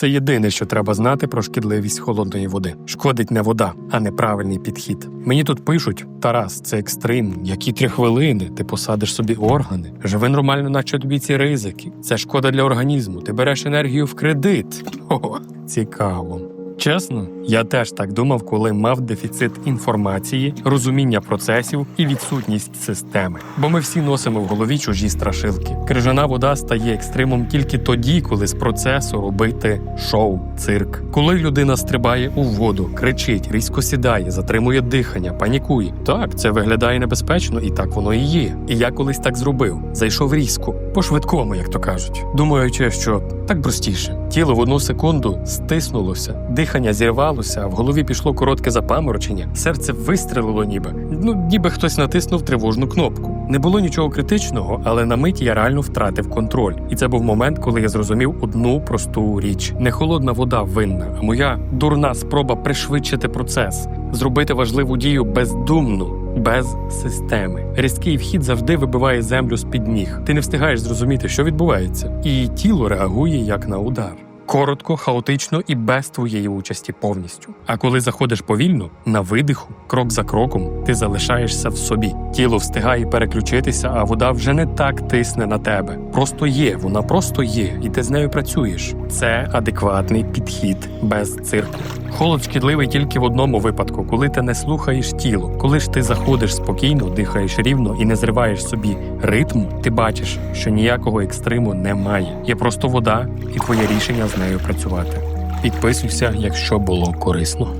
Це єдине, що треба знати про шкідливість холодної води. Шкодить не вода, а неправильний підхід. Мені тут пишуть: Тарас, це екстрим. Які три хвилини? Ти посадиш собі органи. Живи нормально, наче тобі ці ризики. Це шкода для організму. Ти береш енергію в кредит. О, цікаво. Чесно, я теж так думав, коли мав дефіцит інформації, розуміння процесів і відсутність системи. Бо ми всі носимо в голові чужі страшилки. Крижана вода стає екстримом тільки тоді, коли з процесу робити шоу, цирк. Коли людина стрибає у воду, кричить, різко сідає, затримує дихання, панікує. Так, це виглядає небезпечно, і так воно і є. І я колись так зробив. Зайшов різко, по швидкому, як то кажуть, думаючи, що так простіше. Тіло в одну секунду стиснулося, дихання зірвалося, а в голові пішло коротке запаморочення, серце вистрелило ніби. Ну, ніби хтось натиснув тривожну кнопку. Не було нічого критичного, але на мить я реально втратив контроль. І це був момент, коли я зрозумів одну просту річ: не холодна вода винна, а моя дурна спроба пришвидшити процес, зробити важливу дію бездумно. Без системи різкий вхід завжди вибиває землю з під ніг. Ти не встигаєш зрозуміти, що відбувається, і тіло реагує як на удар. Коротко, хаотично і без твоєї участі повністю. А коли заходиш повільно, на видиху, крок за кроком, ти залишаєшся в собі. Тіло встигає переключитися, а вода вже не так тисне на тебе. Просто є, вона просто є, і ти з нею працюєш. Це адекватний підхід без цирку. Холод шкідливий тільки в одному випадку, коли ти не слухаєш тіло. Коли ж ти заходиш спокійно, дихаєш рівно і не зриваєш собі ритму, ти бачиш, що ніякого екстриму немає. Є просто вода і твоє рішення з нею працювати. Підписуйся, якщо було корисно.